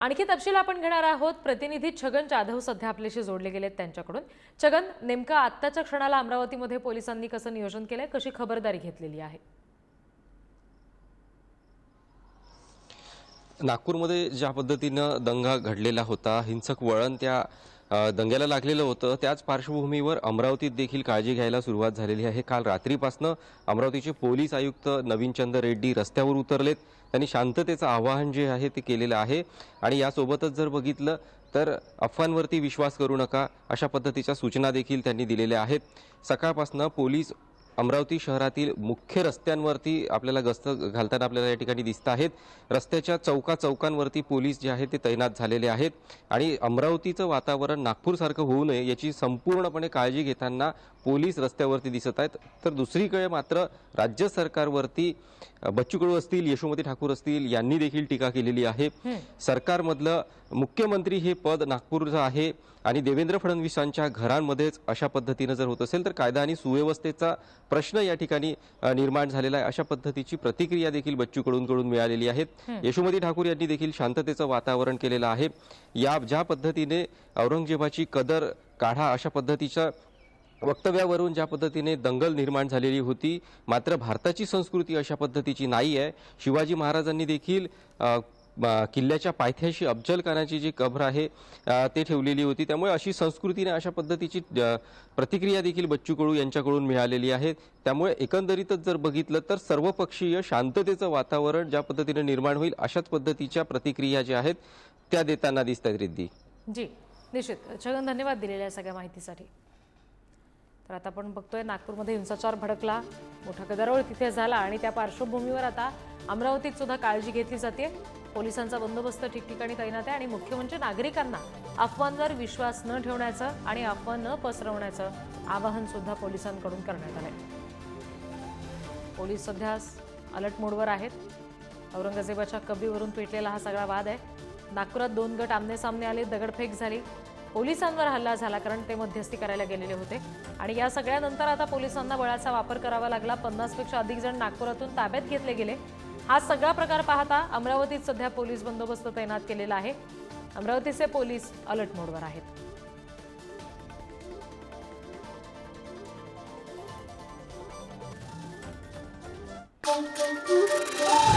आणखी तपशील आपण घेणार आहोत. प्रतिनिधी छगन जाधव सध्या आपल्याशी जोडले गेलेत त्यांच्याकडून. छगन नेमकं आत्ताच्या क्षणाला अमरावतीमध्ये पोलिसांनी कसं नियोजन केलंय? कशी खबरदारी घेतलेली आहे? नागपूरमध्ये ज्या पद्धतीनं दंगा घडलेला होता हिंसक वळण त्या दंग्याला लागलेलं होतं. त्याच पार्श्वभूमीवर अमरावतीत देखील काळजी घ्यायला सुरुवात झालेली आहे. काल रात्रीपासनं अमरावतीचे पोलीस आयुक्त नवीनचंद रेड्डी रस्त्यावर उतरलेत. त्यांनी शांततेचं आवाहन जे आहे ते केलेलं आहे. आणि यासोबतच जर बघितलं तर अफवांवरती विश्वास करू नका अशा पद्धतीच्या सूचना देखील त्यांनी दिलेल्या आहेत. सकाळपासनं पोलीस अमरावती शहरातील मुख्य रस्त्यांवरती आपल्याला गस्त घालताना आपल्याला या ठिकाणी दिसत आहेत. रस्त्याच्या चौका चौकांवरती पोलीस जे आहेत ते तैनात झालेले आहेत. आणि अमरावतीचं वातावरण नागपूरसारखं होऊ नये याची संपूर्णपणे काळजी घेताना पोलीस रस्त्यावरती दिसत आहेत. तर दुसरीकडे मात्र राज्य सरकारवरती बच्चू कडू असतील यशोमती ठाकूर असतील यांनी देखील टीका केलेली आहे. सरकारमधलं मुख्यमंत्री हे पद नागपूरचं आहे आणि देवेंद्र फडणवीसांच्या घरांमध्येच अशा पद्धतीनं जर होत असेल तर कायदा आणि सुव्यवस्थेचा प्रश्न या ठिकाणी निर्माण झालेला आहे. अशा पद्धतीची प्रतिक्रिया देखील बच्चू कडूंकडून मिळालेली आहे. यशोमती ठाकूर यांनी देखील शांततेचं वातावरण केलेलं आहे. या ज्या पद्धतीने औरंगजेबाची कदर काढा अशा पद्धतीच्या वक्तव्यावरून ज्या पद्धतीने दंगल निर्माण झालेली होती मात्र भारताची संस्कृती अशा पद्धतीची नाही आहे शिवाजी महाराजांनी देखील किल्ल्याच्या पायथ्याशी अफजल खानाची जी कब्र आहे ते ठेवलेली होती. त्यामुळे अशी संस्कृतीने अशा पद्धतीची प्रतिक्रिया देखील बच्चू कडू यांच्याकडून मिळालेली आहे. त्यामुळे एकंदरीतच जर बघितलं तर सर्वपक्षीय शांततेचं वातावरण ज्या पद्धतीने निर्माण होईल अशाच पद्धतीच्या प्रतिक्रिया ज्या आहेत त्या देताना दिसत आहेत रिद्धी. जी निश्चित. छगन धन्यवाद दिलेल्या सगळ्या माहितीसाठी. तर आता आपण बघतोय नागपूरमध्ये हिंसाचार भडकला. मोठा गदारोळ तिथे झाला आणि त्या पार्श्वभूमीवर आता अमरावतीत सुद्धा काळजी घेतली जाते. पोलिसांचा बंदोबस्त ठिकठिकाणी तैनात आहे आणि मुख्य म्हणजे नागरिकांना अफवांवर विश्वास न ठेवण्याचं आणि अफवा न पसरवण्याचं आवाहन सुद्धा पोलिसांकडून करण्यात आलंय. पोलीस सध्या अलर्ट मोडवर आहेत. औरंगजेबाच्या कबीवरून पेटलेला हा सगळा वाद आहे. नागपुरात दोन गट आमने सामने आले दगडफेक झाली. पोलिसांवर हल्ला झाला कारण ते मध्यस्थी करायला गेलेले होते. आणि या सगळ्यानंतर आता पोलिसांना बळाचा वापर करावा लागला. पन्नासपेक्षा अधिक जण नागपुरातून ताब्यात घेतले गेले. हा सगळा प्रकार पाहता अमरावतीत सध्या पोलीस बंदोबस्त तैनात केलेला आहे. अमरावतीचे पोलीस अलर्ट मोडवर आहेत. Thank you.